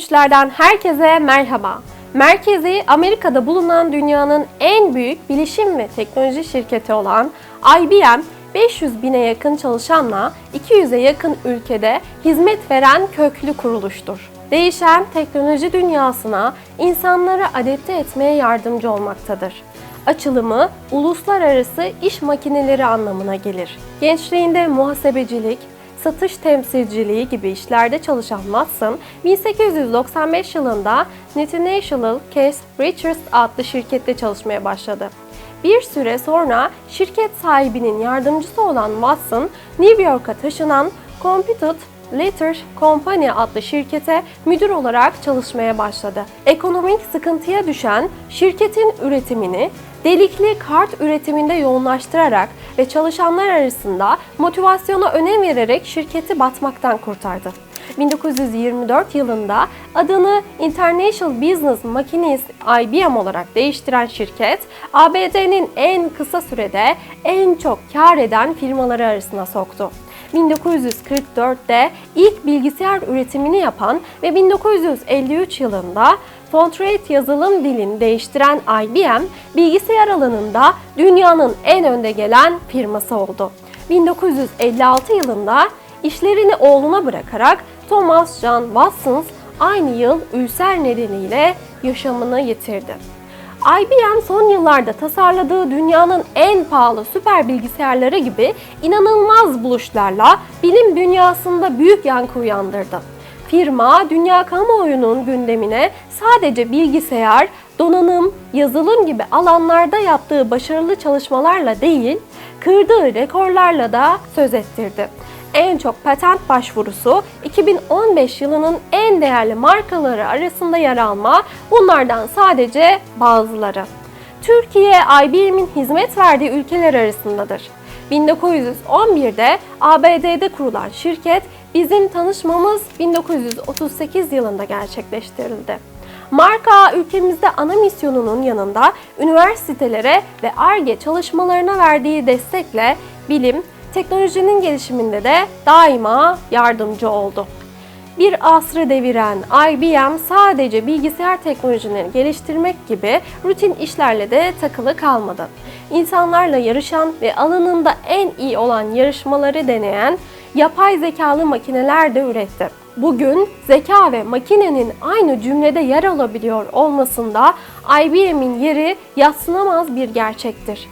güçlerden herkese merhaba. Merkezi Amerika'da bulunan dünyanın en büyük bilişim ve teknoloji şirketi olan IBM 500 bine yakın çalışanla 200'e yakın ülkede hizmet veren köklü kuruluştur. Değişen teknoloji dünyasına insanları adapte etmeye yardımcı olmaktadır. Açılımı uluslararası iş makineleri anlamına gelir. Gençliğinde muhasebecilik, satış temsilciliği gibi işlerde çalışan Watson, 1895 yılında International Case Richards adlı şirkette çalışmaya başladı. Bir süre sonra şirket sahibinin yardımcısı olan Watson, New York'a taşınan Computed Letter Company adlı şirkete müdür olarak çalışmaya başladı. Ekonomik sıkıntıya düşen şirketin üretimini delikli kart üretiminde yoğunlaştırarak ve çalışanlar arasında motivasyona önem vererek şirketi batmaktan kurtardı. 1924 yılında adını International Business Machines IBM olarak değiştiren şirket, ABD'nin en kısa sürede en çok kar eden firmaları arasına soktu. 1944'te ilk bilgisayar üretimini yapan ve 1953 yılında Fontrate yazılım dilini değiştiren IBM, bilgisayar alanında dünyanın en önde gelen firması oldu. 1956 yılında işlerini oğluna bırakarak Thomas John Watson aynı yıl ülser nedeniyle yaşamını yitirdi. IBM son yıllarda tasarladığı dünyanın en pahalı süper bilgisayarları gibi inanılmaz buluşlarla bilim dünyasında büyük yankı uyandırdı. Firma dünya kamuoyunun gündemine sadece bilgisayar, donanım, yazılım gibi alanlarda yaptığı başarılı çalışmalarla değil, kırdığı rekorlarla da söz ettirdi. En çok patent başvurusu 2015 yılının en değerli markaları arasında yer alma bunlardan sadece bazıları. Türkiye IBM'in hizmet verdiği ülkeler arasındadır. 1911'de ABD'de kurulan şirket bizim tanışmamız 1938 yılında gerçekleştirildi. Marka ülkemizde ana misyonunun yanında üniversitelere ve ARGE çalışmalarına verdiği destekle bilim, teknolojinin gelişiminde de daima yardımcı oldu. Bir asrı deviren IBM sadece bilgisayar teknolojilerini geliştirmek gibi rutin işlerle de takılı kalmadı. İnsanlarla yarışan ve alanında en iyi olan yarışmaları deneyen yapay zekalı makineler de üretti. Bugün zeka ve makinenin aynı cümlede yer alabiliyor olmasında IBM'in yeri yatsınamaz bir gerçektir.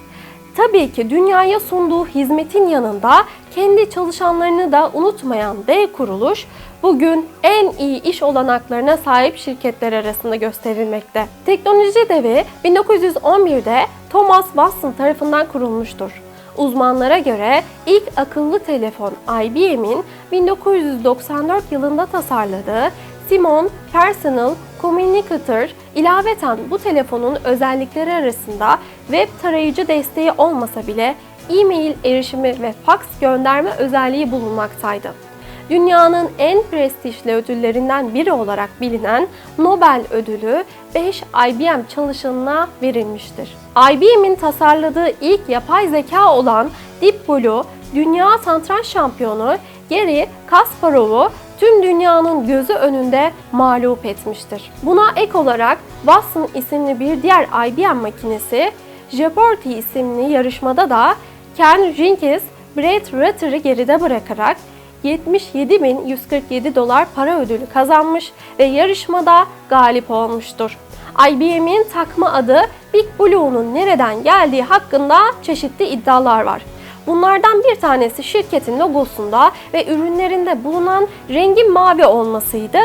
Tabii ki dünyaya sunduğu hizmetin yanında kendi çalışanlarını da unutmayan dev kuruluş bugün en iyi iş olanaklarına sahip şirketler arasında gösterilmekte. Teknoloji devi 1911'de Thomas Watson tarafından kurulmuştur. Uzmanlara göre ilk akıllı telefon IBM'in 1994 yılında tasarladığı Simon Personal Communicator ilaveten bu telefonun özellikleri arasında web tarayıcı desteği olmasa bile e-mail erişimi ve fax gönderme özelliği bulunmaktaydı. Dünyanın en prestijli ödüllerinden biri olarak bilinen Nobel ödülü 5 IBM çalışanına verilmiştir. IBM'in tasarladığı ilk yapay zeka olan Deep Blue, dünya santranç şampiyonu Gary Kasparov'u tüm dünyanın gözü önünde mağlup etmiştir. Buna ek olarak Watson isimli bir diğer IBM makinesi Jeopardy isimli yarışmada da Ken Jenkins, Brett Ratter'ı geride bırakarak 77.147 dolar para ödülü kazanmış ve yarışmada galip olmuştur. IBM'in takma adı Big Blue'nun nereden geldiği hakkında çeşitli iddialar var. Bunlardan bir tanesi şirketin logosunda ve ürünlerinde bulunan rengin mavi olmasıydı.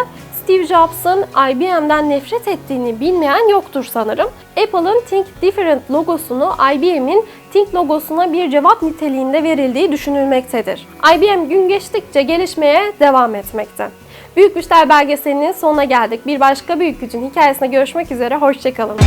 Steve Jobs'ın IBM'den nefret ettiğini bilmeyen yoktur sanırım. Apple'ın Think Different logosunu IBM'in Think logosuna bir cevap niteliğinde verildiği düşünülmektedir. IBM gün geçtikçe gelişmeye devam etmekte. Büyük Güçler belgeselinin sonuna geldik. Bir başka büyük gücün hikayesine görüşmek üzere, hoşçakalın.